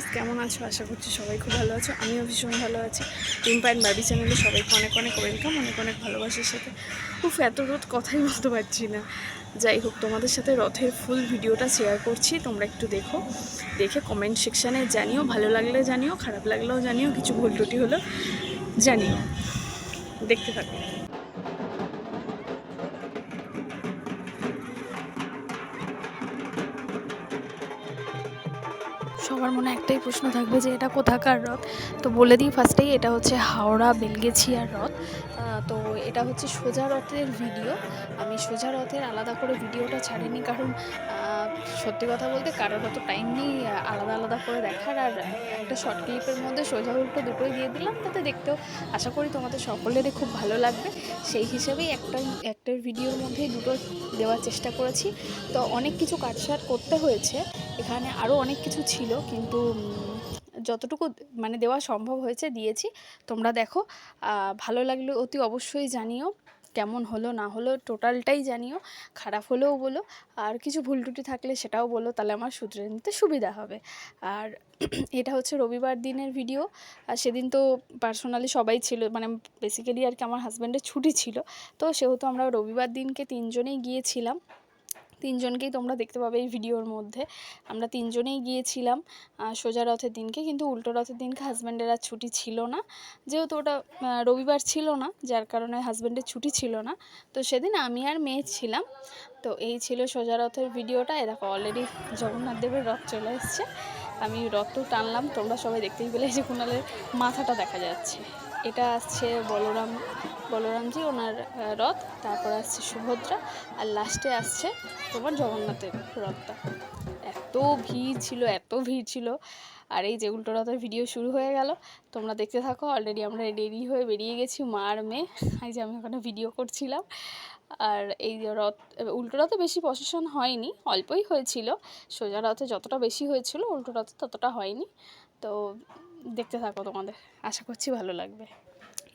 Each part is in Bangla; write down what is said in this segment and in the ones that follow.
ফ্রেন্ডস কেমন আছো? আশা করছি সবাই খুব ভালো আছো। আমিও ভীষণ ভালো আছি। টিম্পা অ্যান্ড বাবি চ্যানেলে সবাইকে অনেক অনেক ওয়েলকাম অনেক অনেক ভালোবাসার সাথে। উফ, এত রোদ, কথাই বলতে পারছি না। যাই হোক, তোমাদের সাথে রথের ফুল ভিডিওটা শেয়ার করছি। তোমরা একটু দেখো। দেখে কমেন্ট সেকশানে জানিও। ভালো লাগলে জানিও, খারাপ লাগলেও জানিও। কিছু ভুল টুটি হলো জানিও। দেখতে থাকো। সবার মনে একটাই প্রশ্ন থাকবে যে এটা কোথাকার রথ তো বলে দিই ফার্স্টেই এটা হচ্ছে হাওড়া বেলগেছিয়ার রথ তো এটা হচ্ছে সোজা রথের ভিডিও আমি সোজা রথের আলাদা করে ভিডিওটা ছাড়িনি কারণ সত্যি কথা বলতে কারোর অত টাইম নেই, আলাদা আলাদা করে দেখার, আর একটা শর্ট ক্লিপের মধ্যে সোজা উল্টো দুটোই দিয়ে দিলাম তাতে দেখতেও আশা করি তোমাদের সকলেরই খুব ভালো লাগবে। সেই হিসেবেই একটা একটা ভিডিওর মধ্যেই দুটো দেওয়ার চেষ্টা করেছি। তো অনেক কিছু কাটসাট করতে হয়েছে, এখানে আরও অনেক কিছু ছিল, কিন্তু যতটুকু মানে দেওয়া সম্ভব হয়েছে দিয়েছি। তোমরা দেখো ভালো লাগলে অতি অবশ্যই জানিও। কেমন হলো, না হলো, টোটালটাই জানিও। খারাপ হলেও বলো, আর কিছু ভুল টুটি থাকলে সেটাও বলো, তাহলে আমার শুধরে নিতে সুবিধা হবে। আর এটা হচ্ছে রবিবার দিনের ভিডিও, আর সেদিন তো পার্সোনালি সবাই ছিল মানে বেসিক্যালি আর কি আমার হাজব্যান্ডের ছুটি ছিল। তো সেহেতু আমরা রবিবার দিনকে তিনজনেই গিয়েছিলাম। তিনজনকেই তোমরা দেখতে পাবে এই ভিডিওর মধ্যে। আমরা তিনজনেই গিয়েছিলাম সোজা রথের দিনকে, কিন্তু উল্টো রথের দিনকে হাজব্যান্ডের আর ছুটি ছিল না। যেহেতু ওটা রবিবার ছিল না, যার কারণে হাজব্যান্ডের ছুটি ছিল না। তো সেদিন আমি আর মেয়ে ছিলাম। তো এই ছিল সোজা রথের ভিডিওটা। এ দেখো অলরেডি জগন্নাথ দেবের রথ চলে এসছে। আমি রথও টানলাম, তোমরা সবাই দেখতেই পেলে যে কুণালের মাথাটা দেখা যাচ্ছে। এটা আসছে বলরাম, বলরামজি ওনার রথ, তারপর আসছে সুভদ্রা, আর লাস্টে আসছে তোমার জগন্নাথের রথটা। এত ভিড় ছিল, এত ভিড় ছিল। আর এই যে উল্টো রথের ভিডিও শুরু হয়ে গেল, তোমরা দেখতে থাকো অলরেডি আমরা রেডি হয়ে বেরিয়ে গেছি মা আর মেয়ে। এই যে আমি ওখানে ভিডিও করছিলাম। আর এই যে রথ, উল্টো রথে বেশি প্রসেশন হয়নি, অল্পই হয়েছিল। সোজা রথে যতটা বেশি হয়েছিল, উল্টো রথে ততটা হয়নি। তো দেখতে থাকো তোমাদের। আশা করছি ভালো লাগবে।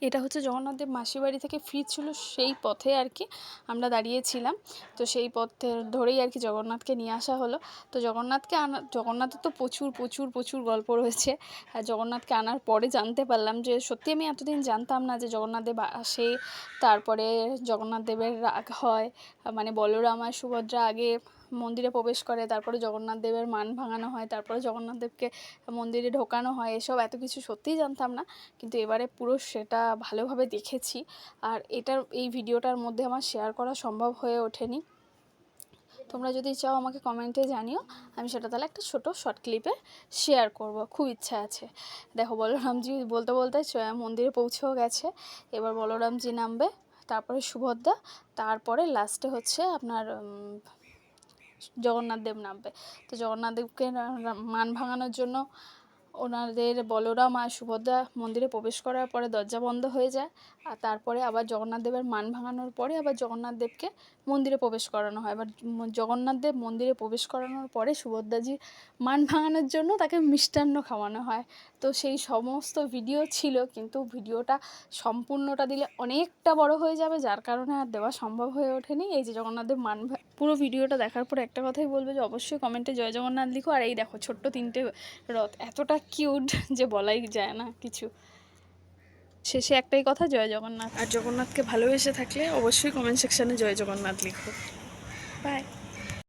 এটা হচ্ছে জগন্নাথদেব মাসির বাড়ি থেকে ফিরছিল সেই পথে আর কি আমরা দাঁড়িয়েছিলাম। তো সেই পথে ধরেই আর কি জগন্নাথকে নিয়ে আসা হলো। তো জগন্নাথকে আনা, জগন্নাথের তো প্রচুর প্রচুর প্রচুর গল্প রয়েছে। আর জগন্নাথকে আনার পরে জানতে পারলাম যে সত্যি আমি এতদিন জানতাম না যে জগন্নাথদেব আসে। তারপরে জগন্নাথ দেবের রাগ হয়। মানে বলরাম আর সুভদ্রা আগে মন্দিরে প্রবেশ করে, তারপরে জগন্নাথ দেবের মান ভাঙানো হয়, তারপরে জগন্নাথ দেবকে মন্দিরে ঢোকানো হয়, এসব এত কিছু সত্যিই জানতাম না। কিন্তু এবারে পুরো সেটা ভালোভাবে দেখেছি। আর এটার, এই ভিডিওটার মধ্যে আমার শেয়ার করা সম্ভব হয়ে ওঠেনি। তোমরা যদি চাও আমাকে কমেন্টে জানিও, আমি সেটা তাহলে একটা ছোট শর্ট ক্লিপে শেয়ার করব। খুব ইচ্ছা আছে। দেখো, বলরামজি বলতে বলতে মন্দিরে পৌঁছেও গেছে। এবার বলরামজি নামবে, তারপরে সুভদ্রা, তারপরে লাস্টে হচ্ছে আপনার জগন্নাথ দেব নামবে। তো জগন্নাথ দেবকে মান ভাঙানোর জন্য ওনাদের বলরাম আর সুভদ্রা মন্দিরে প্রবেশ করার পরে দরজা বন্ধ হয়ে যায়। আর তারপরে আবার জগন্নাথ দেবের মান ভাঙানোর পরে আবার জগন্নাথ দেবকে মন্দিরে প্রবেশ করানো হয়। এবার জগন্নাথ দেব মন্দিরে প্রবেশ করানোর পরে সুভদ্রাজির মান ভাঙানোর জন্য তাকে মিষ্টান্ন খাওয়ানো হয়। তো সেই সমস্ত ভিডিও ছিল, কিন্তু ভিডিওটা সম্পূর্ণটা দিলে অনেকটা বড় হয়ে যাবে, যার কারণে আর দেওয়া সম্ভব হয়ে ওঠেনি। এই যে জগন্নাথ দেব মান পুরো ভিডিওটা দেখার পর একটা কথাই বলবে যে, অবশ্যই কমেন্টে জয় জগন্নাথ লিখো। আর এই দেখো, ছোট্ট তিনটে রথ। এতটা কিউট যে বলাই যায় না কিছু। শেষে একটাই কথা জয় জগন্নাথ। আর জগন্নাথকে ভালোবেসে থাকলে অবশ্যই কমেন্ট সেকশানে জয় জগন্নাথ লিখো। বাই